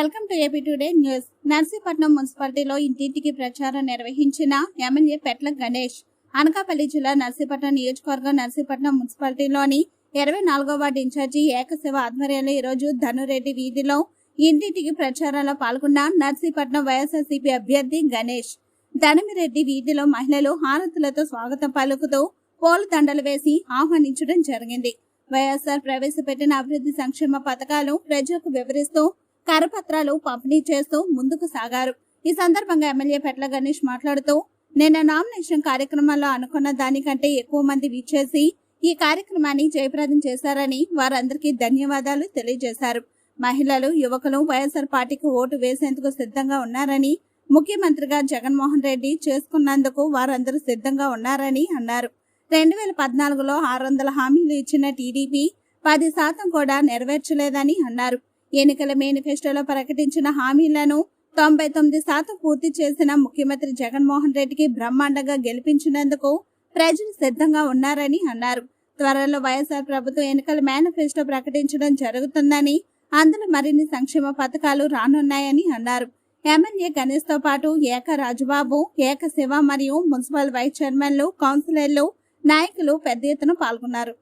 Welcome to AP today news. Narsipatnam మున్సిపాలిటీలో ఇంటింటికి ప్రచారం నిర్వహించిన ఎమ్మెల్యే పెట్ల గణేష్. అనకాపల్లి జిల్లా నర్సీపట్నం నియోజకవర్గం నర్సీపట్నం మున్సిపాలిటీలోని ఇరవై నాలుగో వార్డు ఇన్ఛార్జి ఏకశివ ఆధ్వర్యంలో ఈరోజు ధనురెడ్డి వీధిలో ఇంటింటికి ప్రచారంలో పాల్గొన్న నర్సీపట్నం వైఎస్ఆర్సీపీ అభ్యర్థి గణేష్. ధనమిరెడ్డి వీధిలో మహిళలు హారతులతో స్వాగతం పలుకుతూ పోలు దండలు వేసి ఆహ్వానించడం జరిగింది. వైఎస్ఆర్ ప్రవేశపెట్టిన అభివృద్ధి సంక్షేమ పథకాలు ప్రజలకు వివరిస్తూ కరపత్రాలు పంపిణీ చేస్తూ ముందుకు సాగారు. ఈ సందర్భంగా ఎమ్మెల్యే పెట్ల గణేష్ మాట్లాడుతూ నిన్న నామినేషన్ కార్యక్రమంలో అనుకున్న దానికంటే ఎక్కువ మంది విచ్చేసి ఈ కార్యక్రమాన్ని జయప్రదం చేశారని వారందరికీ ధన్యవాదాలు తెలియజేశారు. మహిళలు యువకులు వైఎస్ఆర్ పార్టీకి ఓటు వేసేందుకు సిద్ధంగా ఉన్నారని ముఖ్యమంత్రిగా జగన్మోహన్ రెడ్డి చేసుకున్నందుకు వారందరూ సిద్ధంగా ఉన్నారని అన్నారు. రెండు వేల పద్నాలుగులో ఆరు వందల హామీలు ఇచ్చిన టీడీపీ పది శాతం కూడా నెరవేర్చలేదని అన్నారు. ఎన్నికల మేనిఫెస్టోలో ప్రకటించిన హామీలను తొంభై తొమ్మిది శాతం పూర్తి చేసిన ముఖ్యమంత్రి జగన్మోహన్ రెడ్డికి బ్రహ్మాండంగా గెలిపించినందుకు ప్రజలు సిద్ధంగా ఉన్నారని అన్నారు. త్వరలో వైఎస్ఆర్ ప్రభుత్వం ఎన్నికల మేనిఫెస్టో ప్రకటించడం జరుగుతుందని అందులో మరిన్ని సంక్షేమ పథకాలు రానున్నాయని అన్నారు. ఎమ్మెల్యే గణేష్తో పాటు ఏక రాజుబాబు ఏక శివ మరియు మున్సిపల్ వైస్ చైర్మన్లు కౌన్సిలర్లు నాయకులు పెద్ద ఎత్తున పాల్గొన్నారు.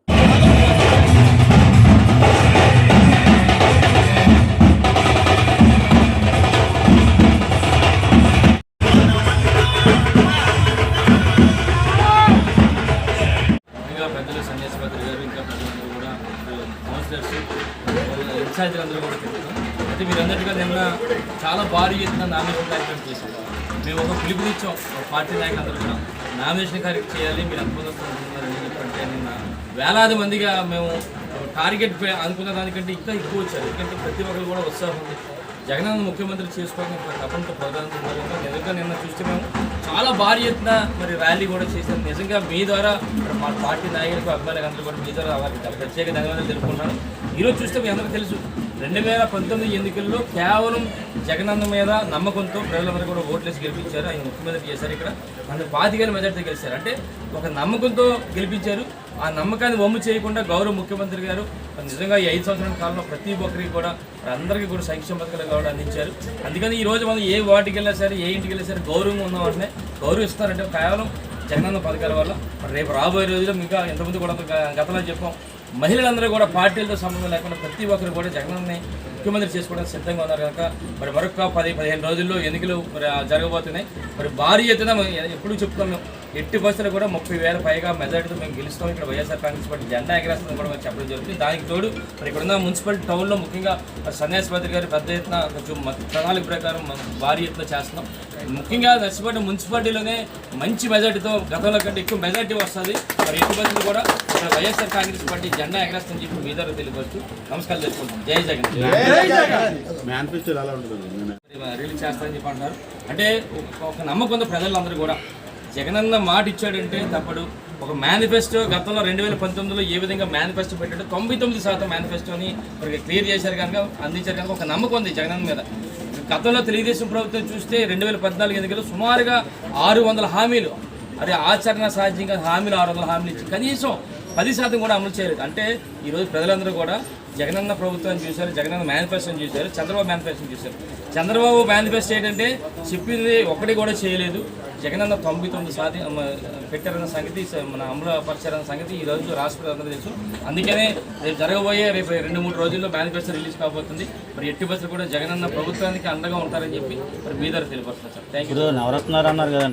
విద్యార్థులందరూ కూడా చెప్తాం అయితే మీరందరికీ నిన్న చాలా భారీ ఎత్తున నామినేషన్ కార్యక్రమం చేశాం మేము ఒక పిలుపునిచ్చాం ఒక పార్టీ నాయకులందరూ కూడా నామినేషన్ కార్యక్రమం చేయాలి మీరు అనుకున్నారని చెప్పంటే నిన్న వేలాది మందిగా మేము టార్గెట్ పే- అనుకున్న దానికంటే ఇంకా ఎక్కువ వచ్చారు. ఎందుకంటే ప్రతి ఒక్కరు కూడా ఉత్సాహం జగనన్న ముఖ్యమంత్రి చేసుకోవాలని తప్పనితో తపంతో నిజంగా నిన్న చూస్తే మేము చాలా భారీ ఎత్తున మరి ర్యాలీ కూడా చేశాం. నిజంగా మీ ద్వారా మా పార్టీ నాయకులకు అభిమానులకు అందరూ కూడా మీ ద్వారా వారికి చాలా ప్రత్యేక ధన్యవాదాలు తెలుపుకున్నాను ఈరోజు చూస్తే మీ అందరికీ తెలుసు రెండు వేల పంతొమ్మిది ఎన్నికల్లో కేవలం జగనన్న మీద నమ్మకంతో ప్రజలందరూ కూడా ఓట్లేసి గెలిపించారు. ఆయన ముఖ్యమంత్రి చేశారు ఇక్కడ. మన పాతికేల మెజార్టీ గెలిచారు. అంటే ఒక నమ్మకంతో గెలిపించారు. ఆ నమ్మకాన్ని వమ్ము చేయకుండా గౌరవ ముఖ్యమంత్రి గారు నిజంగా ఈ ఐదు సంవత్సరాల కాలంలో ప్రతి ఒక్కరికి కూడా అందరికీ కూడా సంక్షేమ పథకాలు కూడా అందించారు. అందుకని ఈ రోజు మనం ఏ వాటికి వెళ్ళినా సరే ఏ ఇంటికి వెళ్ళినా సరే గౌరవంగా ఉన్న వాటినే గౌరవిస్తారంటే కేవలం జగనన్న పథకాల వల్ల. రేపు రాబోయే రోజుల్లో ఇంకా ఎంతమంది కూడా గతంలో చెప్పాం. మహిళలందరూ కూడా పార్టీలతో సంబంధం లేకుండా ప్రతి ఒక్కరు కూడా జగన్ని ముఖ్యమంత్రి చేసుకోవడానికి సిద్ధంగా ఉన్నారు కనుక మరి మరొక పది పదిహేను రోజుల్లో ఎన్నికలు మరి జరగబోతున్నాయి. మరి భారీ ఎత్తున మనం ఎప్పుడు చెప్తున్నాం ఎట్టి బస్సులు కూడా ముప్పై వేల పైగా మెజార్టీతో మేము గెలుస్తాం. ఇక్కడ వైఎస్ఆర్ కాంగ్రెస్ పార్టీ జెండా ఎగరేస్తుందని కూడా మేము చెప్పడం జరుగుతుంది. దానికి తోడు మరి ఇక్కడ ఉన్న మున్సిపల్ టౌన్లో ముఖ్యంగా సన్యాసిపతి గారి పెద్ద ఎత్తున కొంచెం ప్రణాళిక ప్రకారం మనం భారీ ఎత్తున చేస్తున్నాం. ముఖ్యంగా నర్సిపేట మున్సిపాలిటీలోనే మంచి మెజార్టీతో గతంలో కంటే ఎక్కువ మెజార్టీ వస్తుంది. మరి ఎట్టి బస్సులు కూడా ఇక్కడ వైఎస్ఆర్ కాంగ్రెస్ పార్టీ జెండా ఎగరేస్తుందని చెప్పి మీ ద్వారా తెలియవచ్చు నమస్కారం తెలుసుకుంటాం జై జగన్. రిలీజ్ చేస్తారని చెప్పి అంటున్నారు. అంటే ఒక- ఒక నమ్మకం ఉంది ప్రజలందరూ కూడా. జగనన్న మాట ఇచ్చాడంటే తప్పడు. ఒక మేనిఫెస్టో గతంలో రెండు వేల పంతొమ్మిదిలో ఏ విధంగా మేనిఫెస్టో పెట్టాడో తొంభై తొమ్మిది శాతం మేనిఫెస్టోని మరి క్లియర్ చేశారు కనుక అందించారు కనుక ఒక నమ్మకం ఉంది జగనన్న మీద. గతంలో తెలుగుదేశం ప్రభుత్వం చూస్తే రెండు వేల పద్నాలుగు ఎన్నికలు సుమారుగా ఆరు వందల హామీలు అదే ఆచరణ సాధ్యంగా హామీలు ఆరు వందల హామీలు ఇచ్చి కనీసం పది శాతం కూడా అమలు చేయలేదు. అంటే ఈరోజు ప్రజలందరూ కూడా జగనన్న ప్రభుత్వాన్ని చూశారు జగనన్న మేనిఫెస్టోని చూశారు చంద్రబాబు మేనిఫెస్టోని చూశారు. చంద్రబాబు మేనిఫెస్టో ఏంటంటే చెప్పింది ఒకటి కూడా చేయలేదు. జగనన్న తొంభై తొమ్మిది సాధి పెట్టారన్న సంగతి మన అమలుపరిచారన్న సంగతి ఈ రోజు రాష్ట్ర తెలుసు. అందుకనే రేపు జరగబోయే రేపు రెండు మూడు రోజుల్లో మేనిఫెస్టో రిలీజ్ కాబోతుంది. మరి ఎట్టి బస్సులు కూడా జగనన్న ప్రభుత్వానికి అండగా ఉంటారని చెప్పి మరి మీ దగ్గర తెలియపరుస్తున్నారు సార్. థ్యాంక్ యూ నవరత్నారు అన్నారు కదండి.